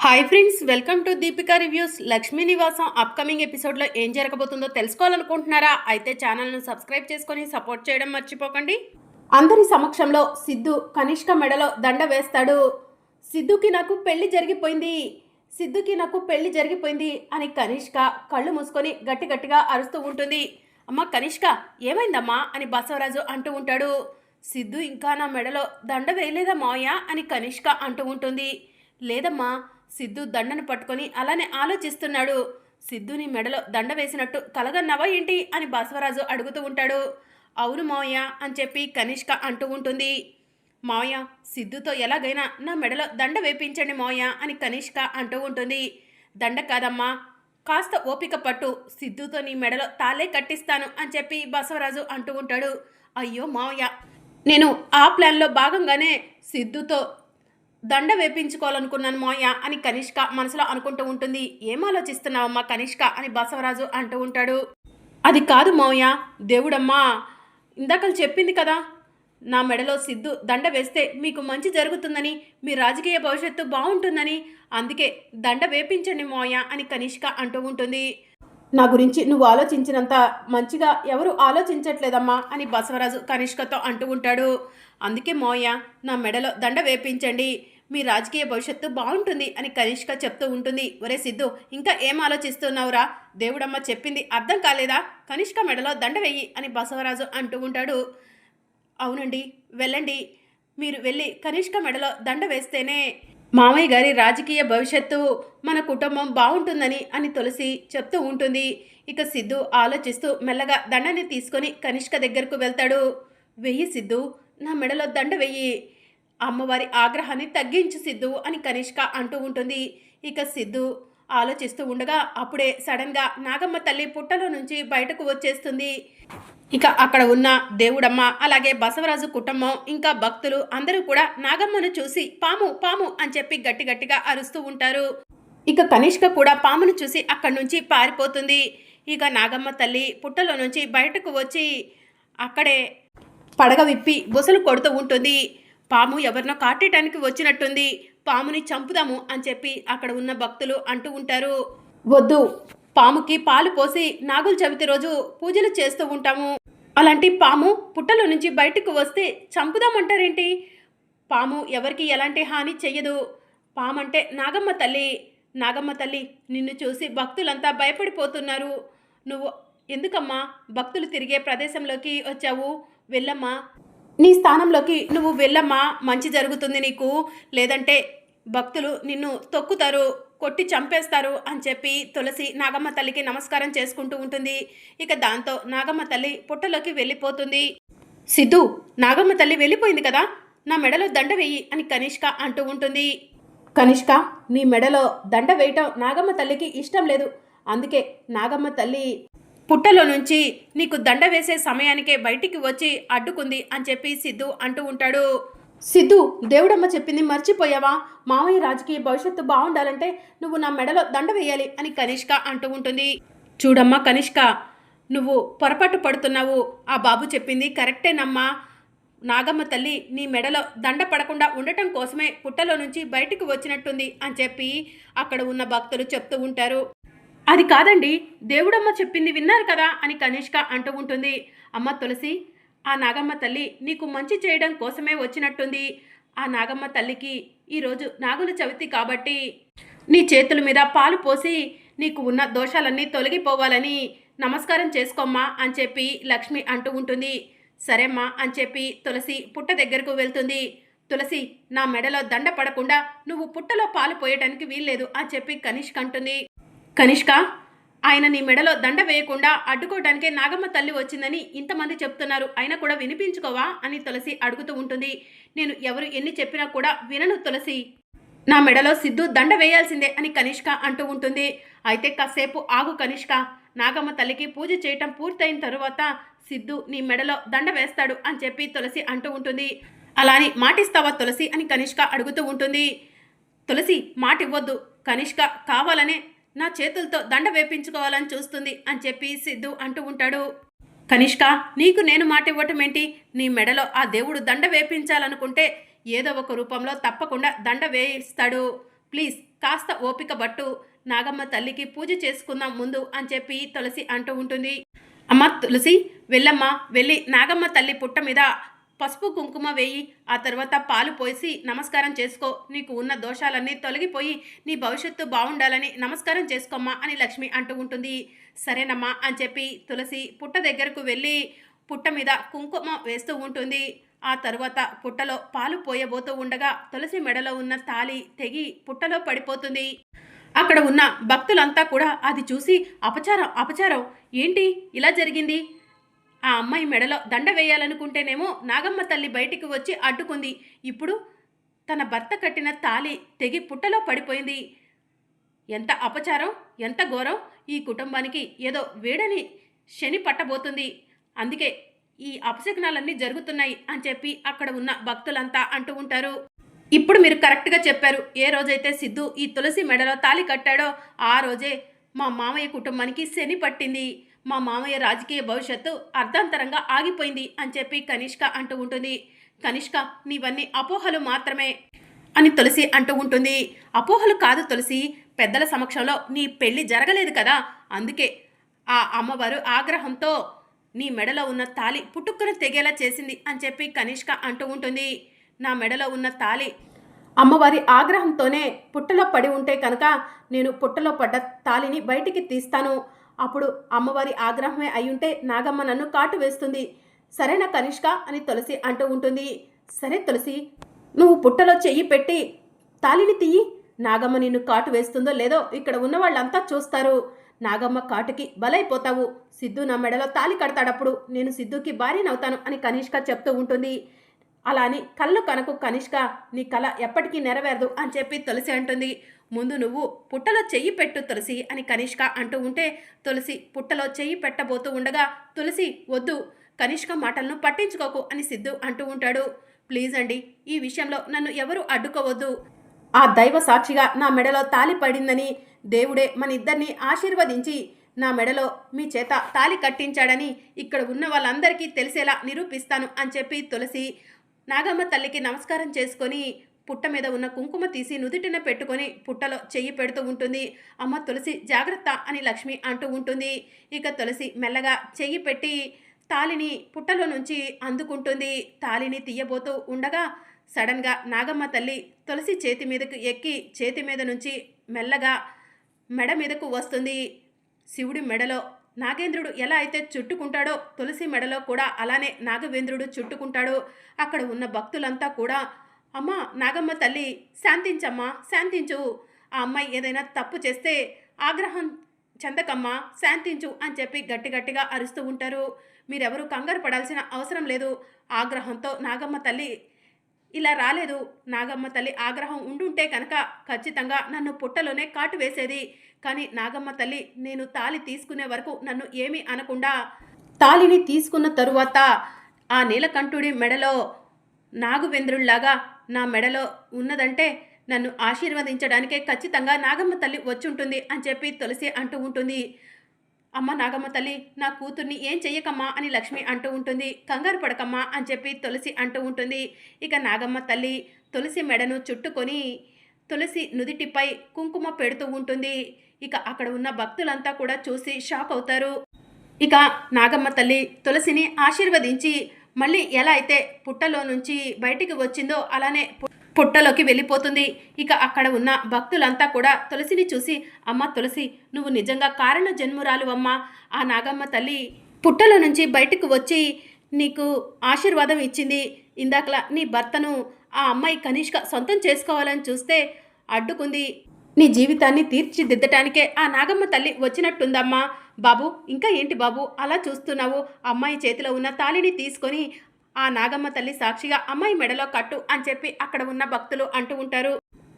Hi friends welcome to Deepika reviews Lakshmi Nivasam upcoming ఎపిసోడ్లో ఏం జరగబోతుందో తెలుసుకోవాలనుకుంటున్నారా? అయితే ఛానల్ను సబ్స్క్రైబ్ చేసుకొని సపోర్ట్ చేయడం మర్చిపోకండి. అందరి సమక్షంలో సిద్ధు కనిష్క మెడలో దండ వేస్తాడు. సిద్ధుకి నాకు పెళ్ళి జరిగిపోయింది. సిద్ధుకి నాకు పెళ్ళి జరిగిపోయింది అని కనిష్క కళ్ళు మూసుకొని గట్టి గట్టిగా అరుస్తూ ఉంటుంది. అమ్మ కనిష్క ఏమైందమ్మా? అని బసవరాజు అంటూ ఉంటాడు. సిద్ధు ఇంకా నా మెడలో దండ వేయలేదా మావయ్య? అని కనిష్క అంటూ ఉంటుంది. లేదమ్మా సిద్ధు దండను పట్టుకొని అలానే ఆలోచిస్తున్నాడు. సిద్ధుని మెడలో దండ వేసినట్టు కలగన్నావా ఏంటి? అని బసవరాజు అడుగుతూ ఉంటాడు. అవును మావయ్య అని చెప్పి కనిష్క అంటూ ఉంటుంది. మావయ్య సిద్ధుతో ఎలాగైనా నా మెడలో దండ వేపించండి మావయ్య అని కనిష్క అంటూ ఉంటుంది. దండ కాదమ్మా కాస్త ఓపిక పట్టు సిద్ధుతో నీ మెడలో తాలే కట్టిస్తాను అని చెప్పి బసవరాజు అంటూ ఉంటాడు. అయ్యో మావయ్య నేను ఆ ప్లాన్లో భాగంగానే సిద్ధుతో దండ వేపించుకోవాలనుకున్నాను మోయ అని కనిష్క మనసులో అనుకుంటూ ఉంటుంది. ఏం ఆలోచిస్తున్నావమ్మా కనిష్క అని బసవరాజు అంటూ ఉంటాడు. అది కాదు మోయ దేవుడమ్మా ఇందాకలు చెప్పింది కదా. నా మెడలో సిద్ధు దండ వేస్తే మీకు మంచి జరుగుతుందని మీ రాజకీయ భవిష్యత్తు బాగుంటుందని. అందుకే దండ వేపించండి మోయ అని కనిష్క అంటూ ఉంటుంది. నా గురించి నువ్వు ఆలోచించినంత మంచిగా ఎవరు ఆలోచించట్లేదమ్మా అని బసవరాజు కనిష్కతో అంటూ ఉంటాడు. అందుకే మోయ నా మెడలో దండ వేపించండి. మీ రాజకీయ భవిష్యత్తు బాగుంటుంది అని కనిష్క చెప్తూ ఉంటుంది. ఒరే సిద్ధు ఇంకా ఏం ఆలోచిస్తున్నావురా? దేవుడమ్మ చెప్పింది అర్థం కాలేదా? కనిష్క మెడలో దండ వెయ్యి అని బసవరాజు అంటూ ఉంటాడు. అవునండి వెళ్ళండి. మీరు వెళ్ళి కనిష్క మెడలో దండ వేస్తేనే మామయ్య గారి రాజకీయ భవిష్యత్తు మన కుటుంబం బాగుంటుందని అని తులసి చెప్తూ ఉంటుంది. ఇక సిద్ధు ఆలోచిస్తూ మెల్లగా దండని తీసుకొని కనిష్క దగ్గరకు వెళ్తాడు. వెయ్యి సిద్ధు నా మెడలో దండ వెయ్యి. అమ్మవారి ఆగ్రహాన్ని తగ్గించు సిద్ధు అని కనిష్క అంటూ ఉంటుంది. ఇక సిద్ధు ఆలోచిస్తూ ఉండగా అప్పుడే సడన్గా నాగమ్మ తల్లి పుట్టలో నుంచి బయటకు వచ్చేస్తుంది. ఇక అక్కడ ఉన్న దేవుడమ్మ అలాగే బసవరాజు కుటుంబం ఇంకా భక్తులు అందరూ కూడా నాగమ్మను చూసి పాము పాము అని చెప్పి గట్టి గట్టిగా అరుస్తూ ఉంటారు. ఇక కనిష్క కూడా పామును చూసి అక్కడి నుంచి పారిపోతుంది. ఇక నాగమ్మ తల్లి పుట్టలో నుంచి బయటకు వచ్చి అక్కడే పడగ విప్పి బుసలు కొడుతూ ఉంటుంది. పాము ఎవరినో కాటేయటానికి వచ్చినట్టుంది. పాముని చంపుదాము అని చెప్పి అక్కడ ఉన్న భక్తులు అంటూ ఉంటారు. వద్దు. పాముకి పాలు పోసి నాగుల చవితి రోజు పూజలు చేస్తూ ఉంటాము. అలాంటి పాము పుట్టలో నుంచి బయటకు వస్తే చంపుదామంటారేంటి పాము ఎవరికి ఎలాంటి హాని చెయ్యదు. పాము అంటే నాగమ్మ తల్లి. నాగమ్మ తల్లి నిన్ను చూసి భక్తులంతా భయపడిపోతున్నారు. నువ్వు ఎందుకమ్మా భక్తులు తిరిగే ప్రదేశంలోకి వచ్చావు? వెళ్ళమ్మా. నీ స్థానంలోకి నువ్వు వెళ్ళమ్మా మంచి జరుగుతుంది నీకు. లేదంటే భక్తులు నిన్ను తొక్కుతారు కొట్టి చంపేస్తారు అని చెప్పి తులసి నాగమ్మ తల్లికి నమస్కారం చేసుకుంటూ ఉంటుంది. ఇక దాంతో నాగమ్మ తల్లి పుట్టలోకి వెళ్ళిపోతుంది. సిద్ధు నాగమ్మ తల్లి వెళ్ళిపోయింది కదా నా మెడలో దండ వేయి అని కనిష్క అంటూ ఉంటుంది. కనిష్క నీ మెడలో దండ వేయటం నాగమ్మ తల్లికి ఇష్టం లేదు. అందుకే నాగమ్మ తల్లి పుట్టలో నుంచి నీకు దండ వేసే సమయానికే బయటికి వచ్చి అడ్డుకుంది అని చెప్పి సిద్ధు అంటూ ఉంటాడు. సిద్ధు దేవుడమ్మ చెప్పింది మర్చిపోయావా? మామయ్య రాజకీయ భవిష్యత్తు బాగుండాలంటే నువ్వు నా మెడలో దండ వేయాలి అని కనిష్క అంటూ ఉంటుంది. చూడమ్మా కనిష్క నువ్వు పొరపాటు పడుతున్నావు. ఆ బాబు చెప్పింది కరెక్టేనమ్మా. నాగమ్మ తల్లి నీ మెడలో దండ పడకుండా ఉండటం కోసమే పుట్టలో నుంచి బయటికి వచ్చినట్టుంది అని చెప్పి అక్కడ ఉన్న భక్తులు చెప్తూ ఉంటారు. అది కాదండి దేవుడమ్మ చెప్పింది విన్నారు కదా అని కనిష్క అంటూ ఉంటుంది. అమ్మ తులసి ఆ నాగమ్మ తల్లి నీకు మంచి చేయడం కోసమే వచ్చినట్టుంది. ఆ నాగమ్మ తల్లికి ఈరోజు నాగుల చవితి కాబట్టి నీ చేతుల మీద పాలు పోసి నీకు ఉన్న దోషాలన్నీ తొలగిపోవాలని నమస్కారం చేసుకోమ్మా అని చెప్పి లక్ష్మి అంటూ ఉంటుంది. సరేమ్మా అని చెప్పి తులసి పుట్ట దగ్గరకు వెళ్తుంది. తులసి నా మెడలో దండ పడకుండా నువ్వు పుట్టలో పాలు పోయడానికి వీల్లేదు అని చెప్పి కనిష్క అంటుంది. కనిష్క ఆయన నీ మెడలో దండ వేయకుండా అడ్డుకోవడానికే నాగమ్మ తల్లి వచ్చిందని ఇంతమంది చెప్తున్నారు. అయినా కూడా వినిపించుకోవా? అని తులసి అడుగుతూ ఉంటుంది. నేను ఎవరు ఎన్ని చెప్పినా కూడా వినను తులసి. నా మెడలో సిద్ధు దండ వేయాల్సిందే అని కనిష్క అంటూ ఉంటుంది. అయితే కాసేపు ఆగు కనిష్క. నాగమ్మ తల్లికి పూజ చేయటం పూర్తయిన తరువాత సిద్ధు నీ మెడలో దండ వేస్తాడు అని చెప్పి తులసి అంటూ ఉంటుంది. అలా అని మాటిస్తావా తులసి? అని కనిష్క అడుగుతూ ఉంటుంది. తులసి మాట ఇవ్వద్దు కనిష్క కావాలనే నా చేతులతో దండ వేపించుకోవాలని చూస్తుంది అని చెప్పి సిద్ధు అంటూ ఉంటాడు. కనిష్క నీకు నేను మాట ఇవ్వటం ఏంటి? నీ మెడలో ఆ దేవుడు దండ వేపించాలనుకుంటే ఏదో ఒక రూపంలో తప్పకుండా దండ వేయిస్తాడు. ప్లీజ్ కాస్త ఓపిక పట్టు. నాగమ్మ తల్లికి పూజ చేసుకుందాం ముందు అని చెప్పి తులసి అంటూ ఉంటుంది. అమ్మ తులసి వెళ్ళమ్మా వెళ్ళి నాగమ్మ తల్లి పుట్ట మీద పసుపు కుంకుమ వేయి ఆ తర్వాత పాలు పోసి నమస్కారం చేసుకో. నీకు ఉన్న దోషాలన్నీ తొలగిపోయి నీ భవిష్యత్తు బాగుండాలని నమస్కారం చేసుకోమ్మా అని లక్ష్మి అంటూ ఉంటుంది. సరేనమ్మా అని చెప్పి తులసి పుట్ట దగ్గరకు వెళ్ళి పుట్ట మీద కుంకుమ వేస్తూ ఉంటుంది. ఆ తరువాత పుట్టలో పాలు పోయబోతూ ఉండగా తులసి మెడలో ఉన్న తాలి తెగి పుట్టలో పడిపోతుంది. అక్కడ ఉన్న భక్తులంతా కూడా అది చూసి అపచారం అపచారం ఏంటి? ఇలా జరిగింది? ఆ అమ్మాయి మెడలో దండ వేయాలనుకుంటేనేమో నాగమ్మ తల్లి బయటికి వచ్చి అడ్డుకుంది. ఇప్పుడు తన భర్త కట్టిన తాలి తెగి పుట్టలో పడిపోయింది. ఎంత అపచారం ఎంత ఘోరం ఈ కుటుంబానికి ఏదో వేడని శని పట్టబోతుంది. అందుకే ఈ అపశకునాలన్నీ జరుగుతున్నాయి అని చెప్పి అక్కడ ఉన్న భక్తులంతా అంటూ ఉంటారు. ఇప్పుడు మీరు కరెక్ట్గా చెప్పారు. ఏ రోజైతే సిద్ధు ఈ తులసి మెడలో తాలి కట్టాడో ఆ రోజే మా మామయ్య కుటుంబానికి శని పట్టింది. మా మామయ్య రాజకీయ భవిష్యత్తు అర్ధాంతరంగా ఆగిపోయింది అని చెప్పి కనిష్క అంటూ ఉంటుంది. కనిష్క నీవన్నీ అపోహలు మాత్రమే అని తులసి అంటూ ఉంటుంది. అపోహలు కాదు తులసి పెద్దల సమక్షంలో నీ పెళ్ళి జరగలేదు కదా. అందుకే ఆ అమ్మవారు ఆగ్రహంతో నీ మెడలో ఉన్న తాలి పుట్టుక్కున తెగేలా చేసింది అని చెప్పి కనిష్క అంటూ ఉంటుంది. నా మెడలో ఉన్న తాలి అమ్మవారి ఆగ్రహంతోనే పుట్టలో పడి ఉంటే కనుక నేను పుట్టలో పడ్డ తాలిని బయటికి తీస్తాను. అప్పుడు అమ్మవారి ఆగ్రహమే అయ్యుంటే నాగమ్మ నన్ను కాటు వేస్తుంది. సరేనా కనిష్క అని తులసి అంటూ ఉంటుంది. సరే తులసి నువ్వు పుట్టలో చెయ్యి పెట్టి తాలిని తీయి. నాగమ్మ నిన్ను కాటు వేస్తుందో లేదో ఇక్కడ ఉన్న వాళ్ళంతా చూస్తారు. నాగమ్మ కాటుకి బలైపోతావు. సిద్ధు నా మెడలో తాలి కడతాడప్పుడు నేను సిద్ధుకి భార్యనవుతాను అని కనిష్క చెప్తూ ఉంటుంది. అలా అని కళ్ళు కనకు కనిష్క నీ కళ ఎప్పటికీ నెరవేరదు అని చెప్పి తులసి అంటుంది. ముందు నువ్వు పుట్టలో చెయ్యి పెట్టు తులసి అని కనిష్క అంటూ ఉంటే తులసి పుట్టలో చెయ్యి పెట్టబోతూ ఉండగా తులసి వద్దు కనిష్క మాటలను పట్టించుకోకు అని సిద్ధు అంటూ ఉంటాడు. ప్లీజ్ అండి ఈ విషయంలో నన్ను ఎవరు అడ్డుకోవద్దు. ఆ దైవ సాక్షిగా నా మెడలో తాలి పడిందని దేవుడే మన ఇద్దరిని ఆశీర్వదించి నా మెడలో మీ చేత తాలి కట్టించాడని ఇక్కడ ఉన్న వాళ్ళందరికీ తెలిసేలా నిరూపిస్తాను అని చెప్పి తులసి నాగమ్మ తల్లికి నమస్కారం చేసుకొని పుట్ట మీద ఉన్న కుంకుమ తీసి నుదుటిన పెట్టుకొని పుట్టలో చెయ్యి పెడుతూ ఉంటుంది. అమ్మ తులసి జాగ్రత్త అని లక్ష్మి అంటూ ఉంటుంది. ఇక తులసి మెల్లగా చెయ్యి పెట్టి తాలిని పుట్టలో నుంచి అందుకుంటుంది. తాలిని తీయబోతూ ఉండగా సడన్గా నాగమ్మ తల్లి తులసి చేతి మీదకు ఎక్కి చేతి మీద నుంచి మెల్లగా మెడ మీదకు వస్తుంది. శివుడి మెడలో నాగేంద్రుడు ఎలా అయితే చుట్టుకుంటాడో తులసి మెడలో కూడా అలానే నాగవేంద్రుడు చుట్టుకుంటాడు. అక్కడ ఉన్న భక్తులంతా కూడా అమ్మా నాగమ్మ తల్లి శాంతించమ్మా శాంతించు. ఆ అమ్మాయి ఏదైనా తప్పు చేస్తే ఆగ్రహం చెందకమ్మా శాంతించు అని చెప్పి గట్టి గట్టిగా అరుస్తూ ఉంటారు. మీరెవరూ కంగారు పడాల్సిన అవసరం లేదు. ఆగ్రహంతో నాగమ్మ తల్లి ఇలా రాలేదు. నాగమ్మ తల్లి ఆగ్రహం ఉండుంటే కనుక ఖచ్చితంగా నన్ను పుట్టలోనే కాటు వేసేది. కానీ నాగమ్మ తల్లి నేను తాలి తీసుకునే వరకు నన్ను ఏమీ అనకుండా తాలిని తీసుకున్న తరువాత ఆ నీలకంఠుడి మెడలో నాగువెంద్రుల్లాగా నా మెడలో ఉన్నదంటే నన్ను ఆశీర్వదించడానికే ఖచ్చితంగా నాగమ్మ తల్లి వచ్చుంటుంది అని చెప్పి తులసి అంటూ ఉంటుంది. అమ్మ నాగమ్మ తల్లి నా కూతుర్ని ఏం చెయ్యకమ్మా అని లక్ష్మి అంటూ ఉంటుంది. కంగారు పడకమ్మా అని చెప్పి తులసి అంటూ ఉంటుంది. ఇక నాగమ్మ తల్లి తులసి మెడను చుట్టుకొని తులసి నుదిటిపై కుంకుమ పెడుతూ ఉంటుంది. ఇక అక్కడ ఉన్న భక్తులంతా కూడా చూసి షాక్ అవుతారు. ఇక నాగమ్మ తల్లి తులసిని ఆశీర్వదించి మళ్ళీ ఎలా అయితే పుట్టలో నుంచి బయటికి వచ్చిందో అలానే పు- పుట్టలోకి వెళ్ళిపోతుంది. ఇక అక్కడ ఉన్న భక్తులంతా కూడా తులసిని చూసి అమ్మ తులసి నువ్వు నిజంగా కారణ జన్మురాలు అమ్మ. ఆ నాగమ్మ తల్లి పుట్టలో నుంచి బయటకు వచ్చి నీకు ఆశీర్వాదం ఇచ్చింది. ఇందాకలా నీ భర్తను ఆ అమ్మాయి కనిష్క సొంతం చేసుకోవాలని చూస్తే అడ్డుకుంది. నీ జీవితాన్ని తీర్చిదిద్దటానికే ఆ నాగమ్మ తల్లి వచ్చినట్టుందమ్మా. బాబు ఇంకా ఏంటి బాబు? అలా చూస్తున్నావు. అమ్మాయి చేతిలో ఉన్న తాళిని తీసుకొని ఆ నాగమ్మ తల్లి సాక్షిగా అమ్మాయి మెడలో కట్టు అని చెప్పి అక్కడ ఉన్న భక్తులు అంటూ ఉంటారు.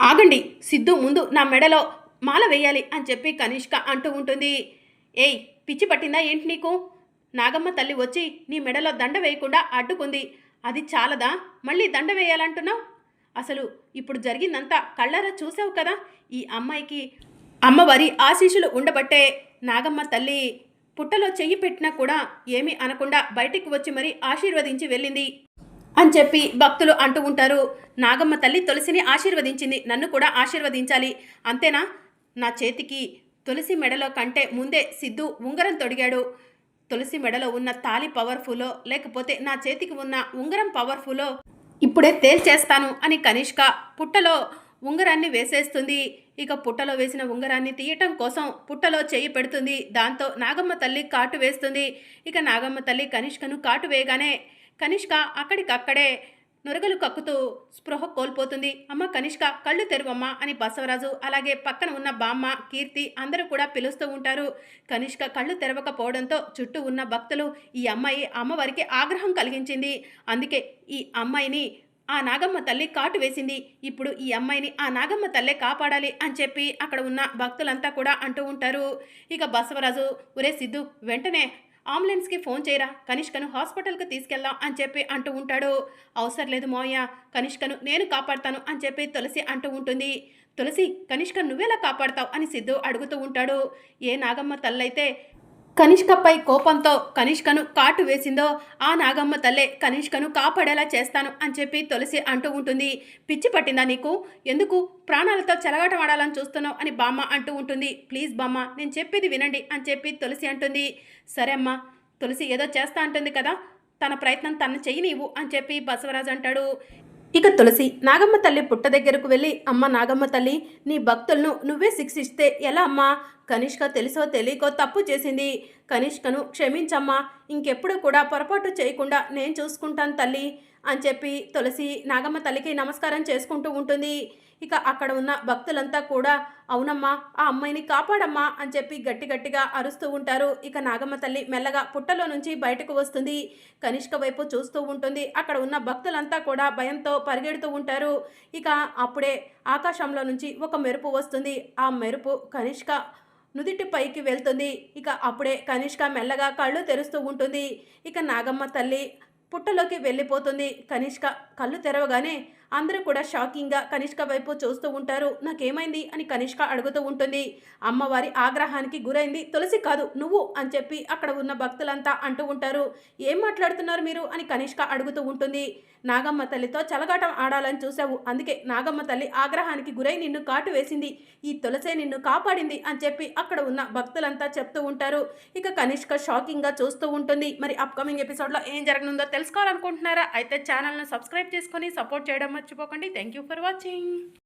ఆగండి సిద్ధు ముందు నా మెడలో మాల వేయాలి అని చెప్పి కనిష్క అంటూ ఉంటుంది. ఏయ్ పిచ్చి పట్టిందా ఏంటి నీకు? నాగమ్మ తల్లి వచ్చి నీ మెడలో దండ వేయకుండా అడ్డుకుంది. అది చాలదా? మళ్ళీ దండ వేయాలంటున్నావు? అసలు ఇప్పుడు జరిగిందంతా కళ్ళారా చూసావు కదా? ఈ అమ్మాయికి అమ్మవారి ఆశీస్సులు ఉండబట్టే నాగమ్మ తల్లి పుట్టలో చెయ్యి పెట్టినా కూడా ఏమీ అనకుండా బయటికి వచ్చి మరీ ఆశీర్వదించి వెళ్ళింది అని చెప్పి భక్తులు అంటూ ఉంటారు. నాగమ్మ తల్లి తులసిని ఆశీర్వదించింది. నన్ను కూడా ఆశీర్వదించాలి. అంతేనా? నా చేతికి తులసి మెడలో కంటే ముందే సిద్ధు ఉంగరం తొడిగాడు. తులసి మెడలో ఉన్న తాలి పవర్ఫుల్లో లేకపోతే నా చేతికి ఉన్న ఉంగరం పవర్ఫుల్లో ఇప్పుడే తేల్చేస్తాను అని కనిష్క పుట్టలో ఉంగరాన్ని వేసేస్తుంది. ఇక పుట్టలో వేసిన ఉంగరాన్ని తీయటం కోసం పుట్టలో చేయి పెడుతుంది. దాంతో నాగమ్మ తల్లి కాటు వేస్తుంది. ఇక నాగమ్మ తల్లి కనిష్కను కాటు వేయగానే కనిష్క అక్కడికక్కడే నొరగలు కక్కుతూ స్పృహ కోల్పోతుంది. అమ్మ కనిష్క కళ్ళు తెరువమ్మ అని బసవరాజు అలాగే పక్కన ఉన్న బామ్మ కీర్తి అందరూ కూడా పిలుస్తూ ఉంటారు. కనిష్క కళ్ళు తెరవకపోవడంతో చుట్టూ ఉన్న భక్తులు ఈ అమ్మాయి అమ్మవారికి ఆగ్రహం కలిగించింది. అందుకే ఈ అమ్మాయిని ఆ నాగమ్మ తల్లి కాటు వేసింది. ఇప్పుడు ఈ అమ్మాయిని ఆ నాగమ్మ తల్లే కాపాడాలి అని చెప్పి అక్కడ ఉన్న భక్తులంతా కూడా అంటూ ఉంటారు. ఇక బసవరాజు ఒరే సిద్ధు వెంటనే అంబులెన్స్కి ఫోన్ చేయరా? కనిష్కను హాస్పిటల్కి తీసుకెళ్దాం అని చెప్పి అంటూ ఉంటాడు. అవసరం లేదు మోయ కనిష్కను నేను కాపాడతాను అని చెప్పి తులసి అంటూ ఉంటుంది. తులసి కనిష్క నువ్వెలా కాపాడతావు? అని సిద్ధు అడుగుతూ ఉంటాడు. ఏ నాగమ్మ తల్లైతే కనిష్కపై కోపంతో కనిష్కను కాటు వేసిందో ఆ నాగమ్మ తల్లే కనిష్కను కాపాడేలా చేస్తాను అని చెప్పి తులసి అంటూ ఉంటుంది. పిచ్చి పట్టిందా నీకు? ఎందుకు? ప్రాణాలతో చెలగాటం చూస్తున్నావు అని బామ్మ అంటూ ఉంటుంది. ప్లీజ్ బామ్మ నేను చెప్పేది వినండి అని చెప్పి తులసి అంటుంది. సరే అమ్మా తులసి ఏదో చేస్తా అంటుంది కదా తన ప్రయత్నం తను చెయ్యి అని చెప్పి బసవరాజు అంటాడు. ఇక తులసి నాగమ్మ తల్లి పుట్ట దగ్గరకు వెళ్ళి అమ్మ నాగమ్మ తల్లి నీ భక్తులను నువ్వే శిక్షిస్తే ఎలా అమ్మా? కనిష్క తెలుసో తెలియకో తప్పు చేసింది. కనిష్కను క్షమించమ్మా. ఇంకెప్పుడు కూడా పొరపాటు చేయకుండా నేను చూసుకుంటాను తల్లి అని చెప్పి తులసి నాగమ్మ తల్లికి నమస్కారం చేసుకుంటూ ఉంటుంది. ఇక అక్కడ ఉన్న భక్తులంతా కూడా అవునమ్మా ఆ అమ్మాయిని కాపాడమ్మా అని చెప్పి గట్టి గట్టిగా అరుస్తూ ఉంటారు. ఇక నాగమ్మ తల్లి మెల్లగా పుట్టలో నుంచి బయటకు వస్తుంది. కనిష్క వైపు చూస్తూ ఉంటుంది. అక్కడ ఉన్న భక్తులంతా కూడా భయంతో పరిగెడుతూ ఉంటారు. ఇక అప్పుడే ఆకాశంలో నుంచి ఒక మెరుపు వస్తుంది. ఆ మెరుపు కనిష్క నుదిటి పైకి వెళ్తుంది. ఇక అప్పుడే కనిష్క మెల్లగా కళ్ళు తెరుస్తూ ఉంటుంది. ఇక నాగమ్మ తల్లి పుట్టలోకి వెళ్ళిపోతుంది. కనిష్క కళ్ళు తెరవగానే అందరూ కూడా షాకింగ్గా కనిష్క వైపు చూస్తూ ఉంటారు. నాకేమైంది? అని కనిష్క అడుగుతూ ఉంటుంది. అమ్మవారి ఆగ్రహానికి గురైంది. తులసి కాదు నువ్వు అని చెప్పి అక్కడ ఉన్న భక్తులంతా అంటూ ఉంటారు. ఏం మాట్లాడుతున్నారు మీరు? అని కనిష్క అడుగుతూ ఉంటుంది. నాగమ్మ తల్లితో చలగాటం ఆడాలని చూసావు అందుకే నాగమ్మ తల్లి ఆగ్రహానికి గురై నిన్ను కాటు వేసింది. ఈ తులసే నిన్ను కాపాడింది అని చెప్పి అక్కడ ఉన్న భక్తులంతా చెప్తూ ఉంటారు. ఇక కనిష్క షాకింగ్గా చూస్తూ ఉంటుంది. మరి అప్కమింగ్ ఎపిసోడ్లో ఏం జరగనుందో తెలుసుకోవాలనుకుంటున్నారా? అయితే ఛానల్ను సబ్స్క్రైబ్ చేసుకొని సపోర్ట్ చేయడం మర్చిపోకండి. Thank you for watching